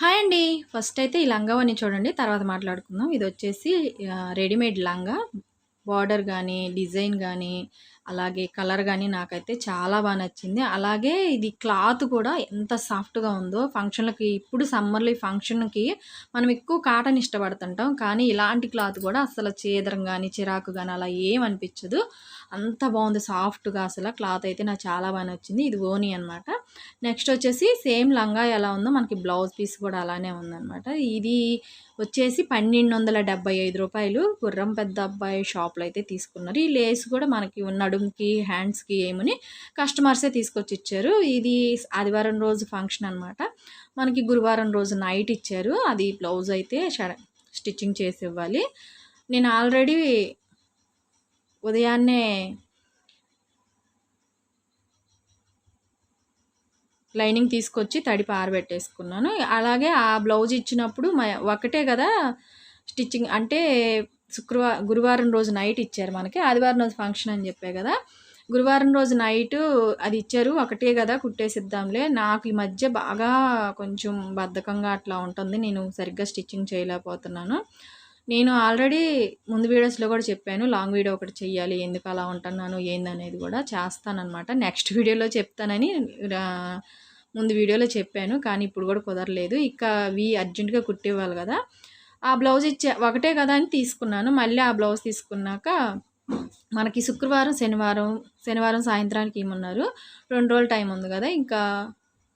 Hi అండి. First అయితే ఈ లంగావని చూడండి తర్వాత మాట్లాడుకుందాం. ఇది వచ్చేసి రెడీమేడ్ లంగా. బార్డర్ కానీ డిజైన్ కానీ అలాగే కలర్ కానీ నాకైతే చాలా బాగా నచ్చింది. అలాగే ఇది క్లాత్ కూడా ఎంత సాఫ్ట్గా ఉందో ఫంక్షన్లకి ఇప్పుడు సమ్మర్లో ఈ ఫంక్షన్కి మనం ఎక్కువ కాటన్ ఇష్టపడుతుంటాం. కానీ ఇలాంటి క్లాత్ కూడా అసలు చేదరం కానీ చిరాకు కానీ అలా ఏమనిపించదు అంత బాగుంది సాఫ్ట్గా అసలు క్లాత్ అయితే నాకు చాలా బాగా నచ్చింది. ఇది ఓనీ అనమాట నెక్స్ట్ వచ్చేసి సేమ్ లంగా ఎలా ఉందో మనకి బ్లౌజ్ పీస్ కూడా అలానే ఉందన్నమాట. ఇది వచ్చేసి పన్నెండు వందల డెబ్బై ఐదు రూపాయలు గుర్రం పెద్ద అబ్బాయి షాప్లో అయితే తీసుకున్నారు. ఈ లేస్ కూడా మనకి ఉన్నాడు నడుంకి హ్యాండ్స్కి ఏమని కస్టమర్సే తీసుకొచ్చి ఇచ్చారు ఇది ఆదివారం రోజు ఫంక్షన్ అనమాట మనకి గురువారం రోజు నైట్ ఇచ్చారు. అది బ్లౌజ్ అయితే స్టిచ్చింగ్ చేసి ఇవ్వాలి. నేను ఆల్రెడీ ఉదయాన్నే లైనింగ్ తీసుకొచ్చి తడిపి ఆరబెట్టేసుకున్నాను అలాగే ఆ బ్లౌజ్ ఇచ్చినప్పుడు ఒకటే కదా స్టిచ్చింగ్ అంటే శుక్రవారం గురువారం రోజు నైట్ ఇచ్చారు మనకి. ఆదివారం రోజు ఫంక్షన్ అని చెప్పే కదా. గురువారం రోజు నైట్ అది ఇచ్చారు. ఒకటే కదా కుట్టేసిద్దాంలే. నాకు ఈ మధ్య బాగా కొంచెం బద్ధకంగా అట్లా ఉంటుంది. నేను సరిగ్గా స్టిచ్చింగ్ చేయలేకపోతున్నాను. నేను ఆల్రెడీ ముందు వీడియోస్లో కూడా చెప్పాను. లాంగ్ వీడియో ఒకటి చెయ్యాలి. ఎందుకు అలా ఉంటున్నాను? ఏందనేది కూడా చేస్తానమాట నెక్స్ట్ వీడియోలో చెప్తానని ముందు వీడియోలో చెప్పాను. కానీ ఇప్పుడు కూడా కుదరలేదు. ఇక అవి అర్జెంటుగా కుట్టేవాళ్ళు కదా. ఆ బ్లౌజ్ ఇచ్చే ఒకటే కదా అని తీసుకున్నాను. మళ్ళీ ఆ బ్లౌజ్ తీసుకున్నాక మనకి శుక్రవారం శనివారం శనివారం సాయంత్రానికి ఏమన్నారు? రెండు రోజులు టైం ఉంది కదా. ఇంకా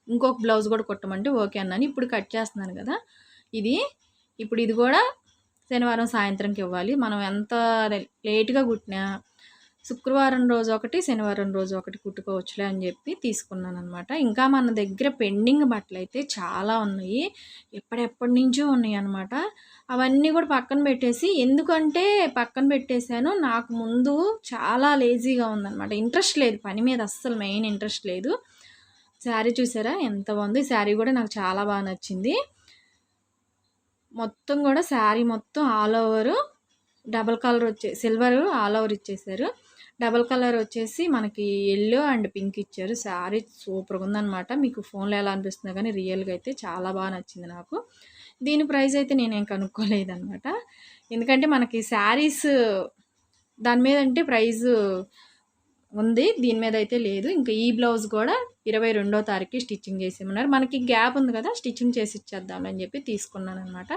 ఇంకొక బ్లౌజ్ కూడా కుట్టమంటే ఓకే అన్నాను. ఇప్పుడు కట్ చేస్తున్నాను కదా. ఇది ఇప్పుడు ఇది కూడా శనివారం సాయంత్రంకి ఇవ్వాలి. మనం ఎంత లేట్గా కుట్టినా శుక్రవారం రోజు ఒకటి శనివారం రోజు ఒకటి కుట్టుకోవచ్చులే అని చెప్పి తీసుకున్నాను అనమాట ఇంకా మన దగ్గర పెండింగ్ బట్టలు అయితే చాలా ఉన్నాయి. ఎప్పటిెప్పటి నుంచో ఉన్నాయి అనమాట అవన్నీ కూడా పక్కన పెట్టేసి ఎందుకంటే పక్కన పెట్టేశాను నాకు ముందు చాలా లేజీగా ఉందన్నమాట. ఇంట్రెస్ట్ లేదు పని మీద అస్సలు మెయిన్ ఇంట్రెస్ట్ లేదు. శారీ చూసారా? ఎంత బాగుంది. శారీ కూడా నాకు చాలా బాగా నచ్చింది. మొత్తం కూడా శారీ మొత్తం ఆల్ ఓవర్. డబల్ కలర్ వచ్చే సిల్వర్ ఆల్ ఓవర్ ఇచ్చేసారు. డబల్ కలర్ వచ్చేసి మనకి ఎల్లో అండ్ పింక్ ఇచ్చారు. శారీ సూపర్గా ఉందనమాట మీకు ఫోన్లో ఎలా అనిపిస్తుందో కానీ రియల్గా అయితే చాలా బాగా నచ్చింది నాకు. దీని ప్రైస్ అయితే నేనేం కనుక్కోలేదనమాట ఎందుకంటే మనకి శారీస్ దాని మీద అంటే ప్రైజ్ ఉంది. దీని మీద అయితే లేదు. ఇంకా ఈ బ్లౌజ్ కూడా ఇరవై రెండో తారీఖు స్టిచ్చింగ్ చేసేమన్నారు మనకి గ్యాప్ ఉంది కదా స్టిచ్చింగ్ చేసి ఇచ్చేద్దామని చెప్పి తీసుకున్నాను అనమాట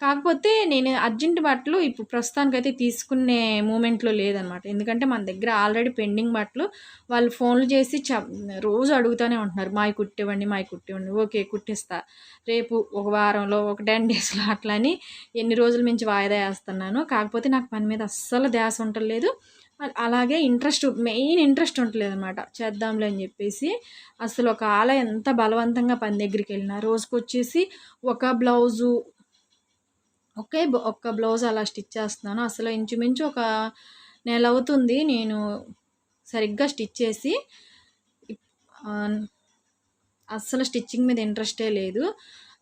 కాకపోతే నేను అర్జెంట్ బట్టలు ఇప్పుడు ప్రస్తుతానికైతే తీసుకునే మూమెంట్లో లేదనమాట. ఎందుకంటే మన దగ్గర ఆల్రెడీ పెండింగ్ బట్టలు వాళ్ళు ఫోన్లు చేసి చ రోజు అడుగుతూనే ఉంటున్నారు. మాయి కుట్టివ్వండి మాయి కుట్టివ్వండి. ఓకే కుట్టిస్తా. రేపు ఒక వారంలో ఒక టెన్ డేస్లో అట్లా అని ఎన్ని రోజుల నుంచి వాయిదా వేస్తున్నాను. కాకపోతే నాకు పని మీద అస్సలు ధ్యాస ఉండలేదు అలాగే ఇంట్రెస్ట్ మెయిన్ ఇంట్రెస్ట్ ఉండలేదు అనమాట చేద్దాంలే అని చెప్పేసి అసలు ఒక ఆల ఎంత బలవంతంగా పని దగ్గరికి వెళ్ళిన రోజుకొచ్చేసి ఒక బ్లౌజు ఒకే ఒక్క బ్లౌజ్ అలా స్టిచ్ చేస్తున్నాను. అసలు ఇంచుమించు ఒక నెల అవుతుంది నేను సరిగ్గా స్టిచ్ చేసి అస్సలు స్టిచ్చింగ్ మీద ఇంట్రెస్టే లేదు.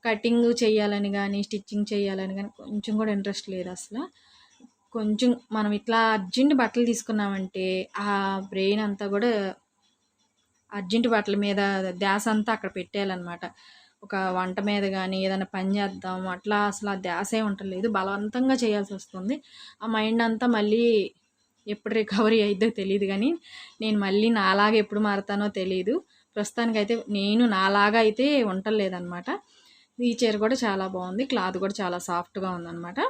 కటింగ్ చేయాలని కానీ స్టిచ్చింగ్ చేయాలని కానీ కొంచెం కూడా ఇంట్రెస్ట్ లేదు అసలు. కొంచెం మనం ఇట్లా అర్జెంట్ బట్టలు తీసుకున్నామంటే ఆ బ్రెయిన్ అంతా కూడా అర్జెంట్ బట్టల మీద ధ్యాస అంతా అక్కడ పెట్టేయాలన్నమాట. ఒక వంట మీద కానీ ఏదైనా పని చేద్దాం అట్లా అసలు ఆ ధ్యాసే ఉండలేదు బలవంతంగా చేయాల్సి వస్తుంది. ఆ మైండ్ అంతా మళ్ళీ ఎప్పుడు రికవరీ అయిద్దో తెలియదు కానీ నేను మళ్ళీ నాలాగా ఎప్పుడు మారుతానో తెలియదు ప్రస్తుతానికైతే నేను నాలాగా అయితే ఉండలేదన్నమాట ఈ చీర కూడా చాలా బాగుంది. క్లాత్ కూడా చాలా సాఫ్ట్గా ఉందన్నమాట.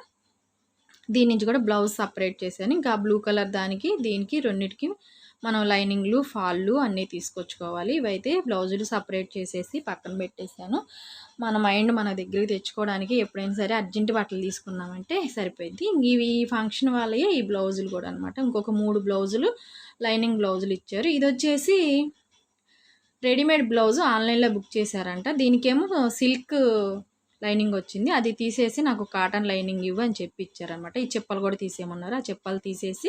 దీని నుంచి కూడా బ్లౌజ్ సపరేట్ చేశాను. ఇంకా బ్లూ కలర్ దానికి దీనికి రెండింటికి మనం లైనింగ్లు ఫాళ్ళు అన్నీ తీసుకొచ్చుకోవాలి. ఇవైతే బ్లౌజులు సపరేట్ చేసేసి పక్కన పెట్టేశాను. మన మైండ్ మన దగ్గరికి తెచ్చుకోవడానికి ఎప్పుడైనా సరే అర్జెంట్ బట్టలు తీసుకున్నామంటే సరిపోయింది ఇవి ఈ ఫంక్షన్ వాళ్ళయే ఈ బ్లౌజులు కూడా అనమాట ఇంకొక మూడు బ్లౌజులు లైనింగ్ బ్లౌజులు ఇచ్చారు. ఇది వచ్చేసి రెడీమేడ్ బ్లౌజ్ ఆన్లైన్లో బుక్ చేశారంట. దీనికేమో సిల్క్ లైనింగ్ వచ్చింది. అది తీసేసి నాకు కాటన్ లైనింగ్ ఇవ్వు అని చెప్పి ఇచ్చారనమాట ఈ చెప్పలు కూడా తీసేయమన్నారు. ఆ చెప్పలు తీసేసి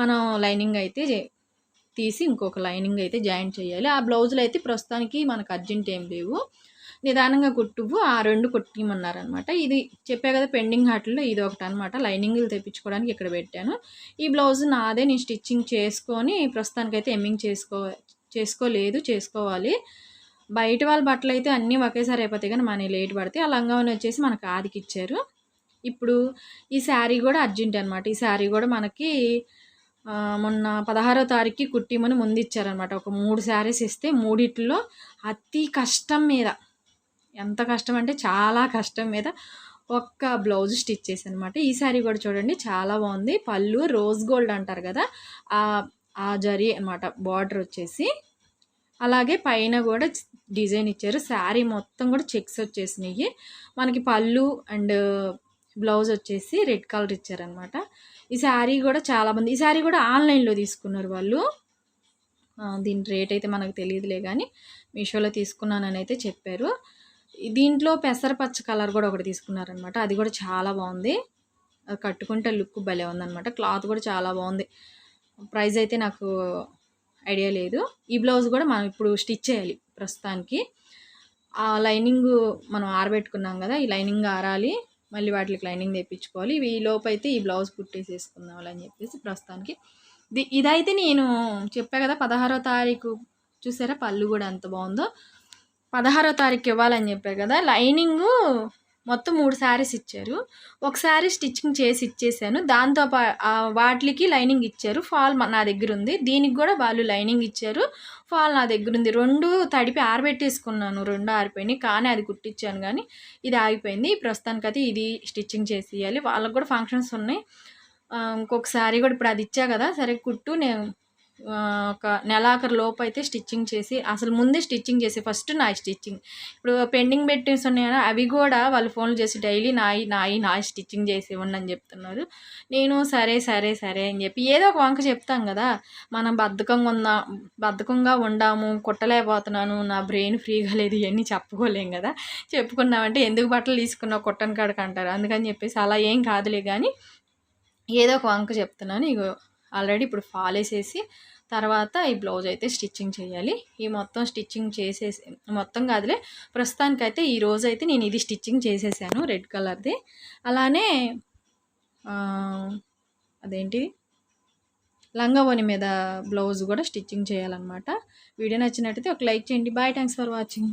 మనం లైనింగ్ అయితే తీసి ఇంకొక లైనింగ్ అయితే జాయింట్ చేయాలి. ఆ బ్లౌజులు అయితే ప్రస్తుతానికి మనకు అర్జెంట్ ఏం లేవు. నిదానంగా కుట్టువు. ఆ రెండు కుట్టిమన్నారనమాట. ఇది చెప్పే కదా పెండింగ్ హాట్లో ఇది ఒకటి అనమాట లైనింగ్లు తెప్పించుకోవడానికి ఇక్కడ పెట్టాను. ఈ బ్లౌజ్ నాదే. నేను స్టిచ్చింగ్ చేసుకొని ప్రస్తుతానికైతే ఎమ్మింగ్ చేసుకో చేసుకోలేదు చేసుకోవాలి. బయట వాళ్ళ బట్టలు అయితే అన్నీ ఒకేసారి అయిపోతాయి కానీ మన లేట్ పడతాయి. ఆ లంగావని వచ్చేసి మనకు ఆదికి ఇచ్చారు. ఇప్పుడు ఈ శారీ కూడా అర్జెంట్ అనమాట. ఈ శారీ కూడా మనకి మొన్న పదహారో తారీఖుకి కుట్టిమని ముందు ఇచ్చారనమాట ఒక మూడు శారీస్ ఇస్తే మూడిట్లో అతి కష్టం మీద ఎంత కష్టం అంటే చాలా కష్టం మీద ఒక్క బ్లౌజ్ స్టిచ్ చేసి అనమాట ఈ శారీ కూడా చూడండి చాలా బాగుంది. పళ్ళు రోజ్ గోల్డ్ అంటారు కదా ఆ ఆ జరీ అనమాట బార్డర్ వచ్చేసి. అలాగే పైన కూడా డిజైన్ ఇచ్చారు. శారీ మొత్తం కూడా చెక్స్ వచ్చేసినాయి. మనకి పళ్ళు అండ్ బ్లౌజ్ వచ్చేసి రెడ్ కలర్ ఇచ్చారనమాట. ఈ శారీ కూడా చాలా మంది ఈ శారీ కూడా ఆన్లైన్లో తీసుకున్నారు వాళ్ళు. దీని రేట్ అయితే మనకు తెలియదులే కానీ మీషోలో తీసుకున్నానని అయితే చెప్పారు. దీంట్లో పెసరపచ్చ కలర్ కూడా ఒకటి తీసుకున్నారనమాట. అది కూడా చాలా బాగుంది. అది కట్టుకుంటే లుక్ భలే ఉందనమాట. క్లాత్ కూడా చాలా బాగుంది. ప్రైస్ అయితే నాకు ఐడియా లేదు. ఈ బ్లౌజ్ కూడా మనం ఇప్పుడు స్టిచ్ చేయాలి ప్రస్తుతానికి. ఆ లైనింగ్ మనం ఆరబెట్టుకున్నాం కదా ఈ లైనింగ్ ఆరాలి. మళ్ళీ వాటికి లైనింగ్ తెప్పించుకోవాలి. ఇవి ఈ అయితే ఈ బ్లౌజ్ కుట్టేసేసుకుందాం అని చెప్పేసి ప్రస్తుతానికి. ఇదైతే నేను చెప్పా కదా పదహారో తారీఖు చూసారా పళ్ళు కూడా ఎంత బాగుందో. పదహారో తారీఖు ఇవ్వాలని చెప్పారు కదా లైనింగ్ మొత్తం మూడు శారీస్ ఇచ్చారు. ఒక శారీ స్టిచ్చింగ్ చేసి ఇచ్చేసాను. దాంతో పా వాటికి లైనింగ్ ఇచ్చారు. ఫాల్ నా దగ్గర ఉంది. దీనికి కూడా వాళ్ళు లైనింగ్ ఇచ్చారు. ఫాల్ నా దగ్గర ఉంది. రెండు తడిపి ఆరబెట్టేసుకున్నాను. రెండు ఆరిపోయినాయి. కానీ అది కుట్టించాను కానీ ఇది ఆగిపోయింది. ప్రస్తుతానికైతే ఇది స్టిచ్చింగ్ చేసి ఇవ్వాలి వాళ్ళకి కూడా ఫంక్షన్స్ ఉన్నాయి. ఇంకొక శారీ కూడా ఇప్పుడు అది ఇచ్చా కదా. సరే కుట్టు. నేను ఒక నెలాఖరు లోపు అయితే స్టిచ్చింగ్ చేసి అసలు ముందే స్టిచ్చింగ్ చేసి ఫస్ట్ నా స్టిచ్చింగ్. ఇప్పుడు పెండింగ్ పెట్టేసి ఉన్నాయి అవి కూడా వాళ్ళు ఫోన్లు చేసి డైలీ నాయి నాయి నా స్టిచ్చింగ్ చేసి ఇవ్వండి అని చెప్తున్నారు. నేను సరే సరే సరే అని చెప్పి ఏదో ఒక వంక చెప్తాం కదా మనం బద్ధకంగా ఉందా బద్ధకంగా ఉండాము కుట్టలేకపోతున్నాను నా బ్రెయిన్ ఫ్రీగా లేదు ఇవన్నీ చెప్పుకోలేం కదా చెప్పుకున్నామంటే ఎందుకు బట్టలు తీసుకున్నావు కుట్టని కాడకు అంటారు. అందుకని చెప్పేసి అలా ఏం కాదులే కానీ ఏదో ఒక వంక చెప్తున్నాను. ఇగో ఆల్రెడీ ఇప్పుడు ఫాల్ వేసేసి తర్వాత ఈ బ్లౌజ్ అయితే స్టిచ్చింగ్ చేయాలి. ఈ మొత్తం స్టిచ్చింగ్ చేసేసి మొత్తం కాదులే ప్రస్తుతానికైతే ఈ రోజు అయితే నేను ఇది స్టిచ్చింగ్ చేసేసాను రెడ్ కలర్ది. అలానే అదేంటి? లంగావోని మీద బ్లౌజ్ కూడా స్టిచ్చింగ్ చేయాలన్నమాట. వీడియో నచ్చినట్టయితే ఒక లైక్ చేయండి. Bye thanks for watching.